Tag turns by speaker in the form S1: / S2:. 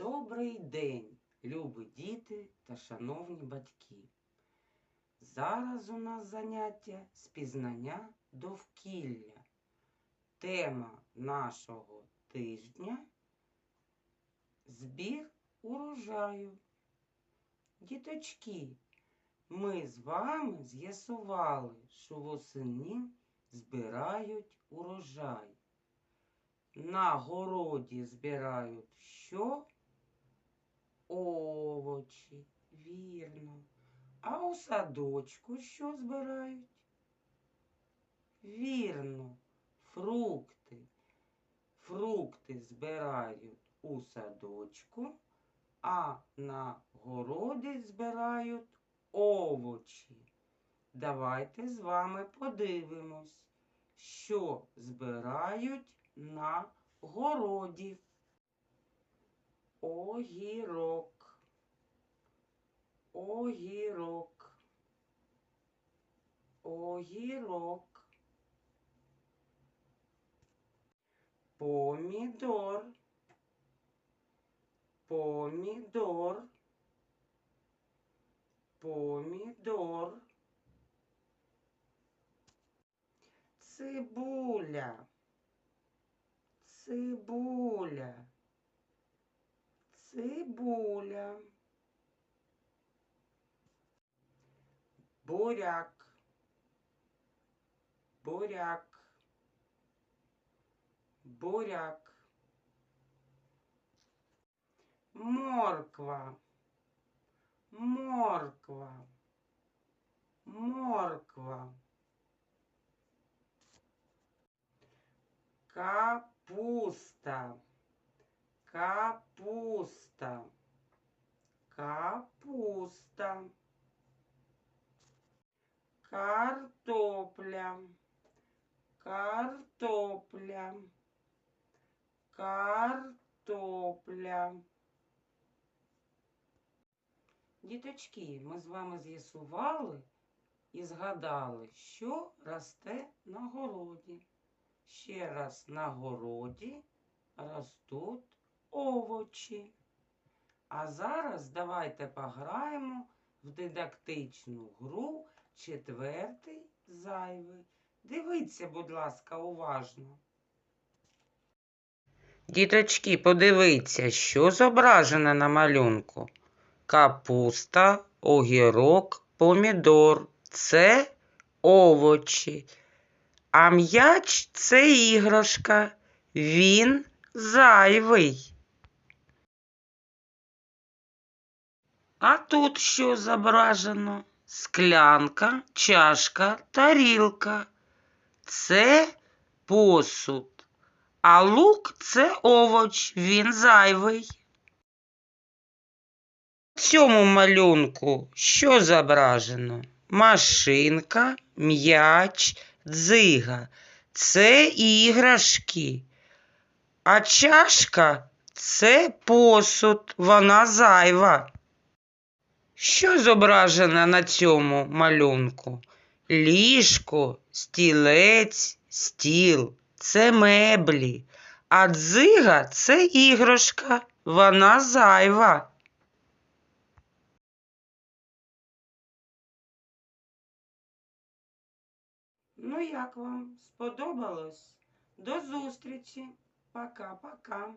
S1: Добрий день, любі діти та шановні батьки. Зараз у нас заняття з пізнання довкілля. Тема нашого тижня збір урожаю. Діточки, ми з вами з'ясували, що восени збирають урожай. На городі збирають що? Овочі, вірно. А у садочку що збирають? Вірно, фрукти. Фрукти збирають у садочку, а на городі збирають овочі. Давайте з вами подивимось, що збирають на городі. Огірок. Огірок. Огірок. Помідор. Помідор. Помідор. Цибуля. Цибуля. Цибуля. Буряк. Буряк. Буряк. Морква. Морква. Морква. Капуста. Капуста. Капуста. Картопля. Картопля. Картопля. Діточки, ми з вами з'ясували і згадали, що росте на городі. Ще раз на городі ростуть овочі. А зараз давайте пограємо в дидактичну гру четвертий зайвий. Дивіться, будь ласка, уважно. Діточки, подивіться, що зображено на малюнку. Капуста, огірок, помідор це овочі. А м'яч це іграшка. Він зайвий. А тут що зображено? Склянка, чашка, тарілка. Це посуд. А лук це овоч, він зайвий. В цьому малюнку що зображено? Машинка, м'яч, дзига. Це іграшки. А чашка це посуд, вона зайва. Що зображено на цьому малюнку? Ліжко, стілець, стіл це меблі, а дзига це іграшка, вона зайва. Ну, як вам? Сподобалось? До зустрічі. Пока-пока.